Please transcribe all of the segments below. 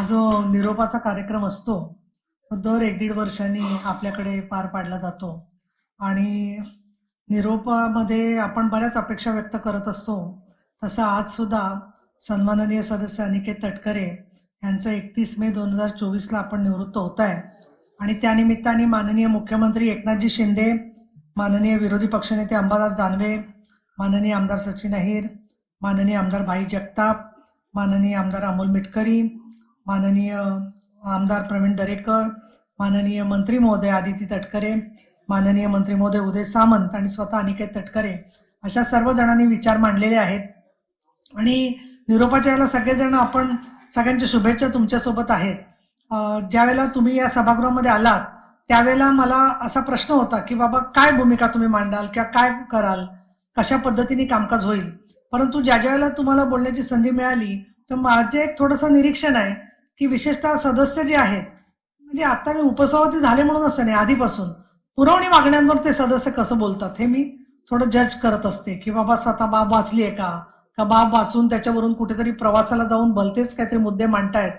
हा जो निरोपाचा कार्यक्रम असतो दर एक दीड वर्षांनी आपल्याकडे पार पाडला जातो. आणि निरोपामध्ये आपण बऱ्याच अपेक्षा व्यक्त करत असतो. तसं आज सुद्धा सन्माननीय सदस्य अनिकेत तटकरे यांचं एकतीस मे दोन हजार चोवीसला आपण निवृत्त होत आहे आणि त्यानिमित्ताने माननीय मुख्यमंत्री एकनाथजी शिंदे माननीय विरोधी पक्षनेते अंबादास दानवे माननीय आमदार सचिन अहिर माननीय आमदार भाई जगताप माननीय आमदार अमोल मिटकरी माननीय आमदार प्रवीण दरेकर माननीय मंत्री महोदय आदिती तटकरे माननीय मंत्री महोदय उदय सामंत आणि स्वतः अनिकेत तटकरे अशा सर्व जणांनी विचार मांडलेले आहेत. आणि निरोपाच्या सगळेजण आपण सगळ्यांच्या शुभेच्छा तुमच्यासोबत आहेत. ज्यावेळेला तुम्ही या सभागृहामध्ये आलात त्यावेळेला मला असा प्रश्न होता की बाबा काय भूमिका तुम्ही मांडाल किंवा काय कराल कशा पद्धतीने कामकाज होईल? परंतु ज्या ज्या वेळेला तुम्हाला बोलण्याची संधी मिळाली तर माझे एक थोडंसं निरीक्षण आहे की विशेषतः सदस्य जे आहेत म्हणजे आता मी उपसभापती झाले म्हणून असं नाही आधीपासून. पुरवणी मागण्यांवर ते सदस्य कसं बोलतात हे मी थोडं जज करत असते की बाबा स्वतः बाब वाचली आहे का? का बाब वाचून त्याच्यावरून कुठेतरी प्रवासाला जाऊन भलतेच काहीतरी मुद्दे मांडतायत?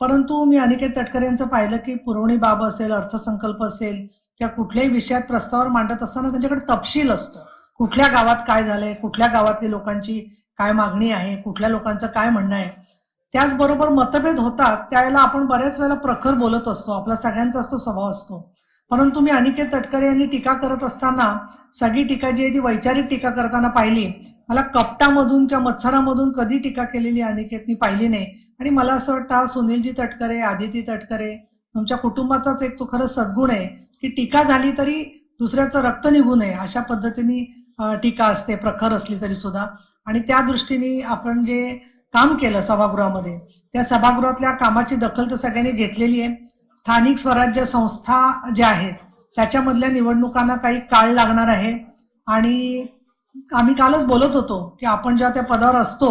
परंतु मी अनिकेत तटकरे यांचं पाहिलं की पुरवणी बाब असेल अर्थसंकल्प असेल किंवा कुठल्याही विषयात प्रस्तावावर मांडत असताना त्यांच्याकडे तपशील असतो. कुठल्या गावात काय झालंय कुठल्या गावातली लोकांची काय मागणी आहे कुठल्या लोकांचं काय म्हणणं आहे? त्याचबरोबर मतभेद होतात त्यावेळेला आपण बऱ्याच वेळेला प्रखर बोलत असतो. आपला सगळ्यांचाच तो स्वभाव असतो. परंतु मी अनिकेत तटकरे यांनी टीका करत असताना सगळी टीका जी आहे ती वैचारिक टीका करताना पाहिली. मला कपटामधून किंवा मत्सरामधून कधी टीका केलेली अनिकेतनी पाहिली नाही. आणि मला असं वाटतं हा सुनीलजी तटकरे आदिती तटकरे तुमच्या कुटुंबाचाच एक तो खरं सद्गुण आहे की टीका झाली तरी दुसऱ्याचं रक्त निघू नये अशा पद्धतीने टीका असते प्रखर असली तरी सुद्धा. आणि त्या दृष्टीने आपण जे काम केलं सभागृहामध्ये. त्या सभागृहातल्या कामाची दखल तर सगळ्यांनी घेतलेली आहे. स्थानिक स्वराज्य संस्था ज्या आहेत त्याच्यामधल्या निवडणुकांना काही काळ लागणार आहे. आणि आम्ही कालच बोलत होतो की आपण जेव्हा त्या पदावर असतो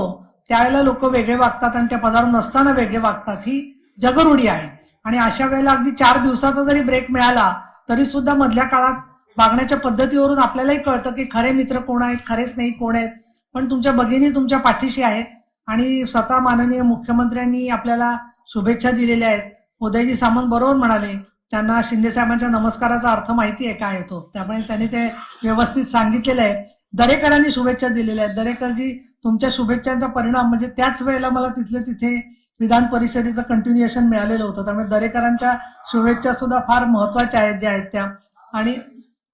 त्यावेळेला लोक वेगळे वागतात आणि त्या पदावर नसताना वेगळे वागतात ही जगरूढी आहे. आणि अशा वेळेला अगदी चार दिवसाचा जरी ब्रेक मिळाला तरी सुद्धा मधल्या काळात वागण्याच्या पद्धतीवरून आपल्यालाही कळतं की खरे मित्र कोण आहेत खरेच नाही कोण आहेत. पण तुमच्या भगिनी तुमच्या पाठीशी आहेत. आणि स्वतः माननीय मुख्यमंत्र्यांनी आपल्याला शुभेच्छा दिलेल्या आहेत. उदयजी सामंत बरोबर म्हणाले त्यांना शिंदे साहेबांच्या नमस्काराचा अर्थ माहिती आहे काय येतो? त्यामुळे त्यांनी ते व्यवस्थित सांगितलेलं आहे. दरेकरांनी शुभेच्छा दिलेल्या आहेत. दरेकरजी तुमच्या शुभेच्छांचा परिणाम म्हणजे त्याच वेळेला मला तिथले तिथे विधान परिषदेचं कंटिन्युएशन मिळालेलं होतं. त्यामुळे दरेकरांच्या शुभेच्छा सुद्धा फार महत्त्वाच्या आहेत ज्या आहेत त्या. आणि